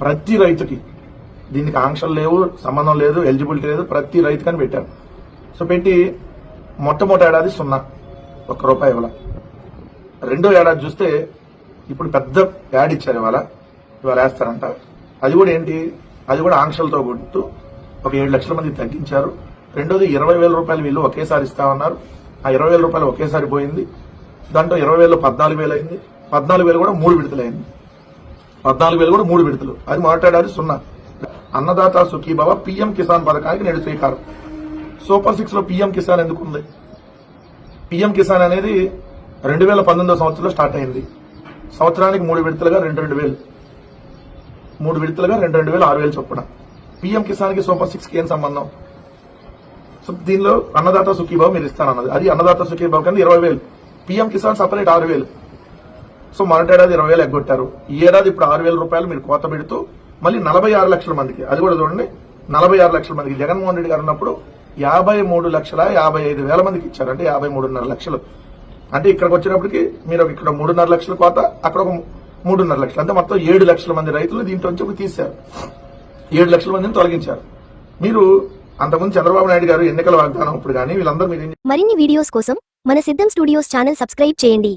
ప్రతి రైతుకి దీనికి ఆంక్షలు లేవు సంబంధం లేదు ఎలిజిబిలిటీ లేదు ప్రతి రైతుకని పెట్టారు సో పెట్టి మొట్టమొదటి ఏడాది సున్నా ఒక్క రూపాయి ఇవ్వాల. రెండో ఏడాది చూస్తే ఇప్పుడు పెద్ద యాడ్ ఇచ్చారు ఇవాళ ఇవాళ వేస్తారంట. అది కూడా ఏంటి? అది కూడా ఆంక్షలతో కొడుతూ ఒక ఏడు లక్షల మంది తగ్గించారు. రెండోది ఇరవై వేల రూపాయలు వీళ్ళు ఒకేసారి ఇస్తామన్నారు. ఆ ఇరవై వేల రూపాయలు ఒకేసారి పోయింది. దాంట్లో ఇరవై వేలు పద్నాలుగు వేలు అయింది. పద్నాలుగు వేలు కూడా మూడు విడతలైంది పద్నాలుగు వేలు కూడా మూడు విడతలు. అది మాట్లాడారు సున్నా. అన్నదాత సుఖీభవ పిఎం కిసాన్ పథకానికి నేడు శ్రీకారం. సూపర్ సిక్స్లో పిఎం కిసాన్ ఎందుకు ఉంది? పిఎం కిసాన్ అనేది రెండు వేల పంతొమ్మిదో సంవత్సరంలో స్టార్ట్ అయింది. సంవత్సరానికి మూడు విడతలుగా రెండు రెండు వేలు. మూడు విడతలుగా రెండు రెండు వేలు ఆరు వేలు చొప్పున. పిఎం కిసాన్కి సూపర్ సిక్స్కి ఏం సంబంధం? సో దీనిలో అన్నదాత సుఖీబాబు మీరు ఇస్తానన్నది అది అన్నదాత సుఖీబాబు కింద ఇరవై వేలు. పిఎం కిసాన్ సపరేట్ ఆరు వేలు. సో మొదటి ఏడాది ఇరవై వేలు ఎగ్గొట్టారు. ఈ ఏడాది ఇప్పుడు ఆరు వేల రూపాయలు మీరు కోత పెడుతూ మళ్ళీ నలభై ఆరు లక్షల మందికి అది కూడా చూడండి నలభై ఆరు లక్షల మందికి. జగన్మోహన్ రెడ్డి గారు ఉన్నప్పుడు యాభై మూడు లక్షల యాభై ఐదు వేల మందికి ఇచ్చారు. అంటే యాభై మూడున్నర లక్షలు. అంటే ఇక్కడికి వచ్చినప్పటికి మీరు ఇక్కడ మూడున్నర లక్షల కోత అక్కడ ఒక మూడున్నర లక్షలు. అంటే మొత్తం ఏడు లక్షల మంది రైతులు దీంట్లో నుంచి తీశారు. ఏడు లక్షల మందిని తొలగించారు. మీరు అంతకుముందు చంద్రబాబు నాయుడు గారు ఎన్నికల వాగ్దానం ఇప్పుడు కానీ వీళ్ళందరూ మీరు మరిన్ని వీడియోస్ కోసం మన సిద్ధం స్టూడియోస్ ఛానల్ సబ్స్క్రైబ్ చేయండి.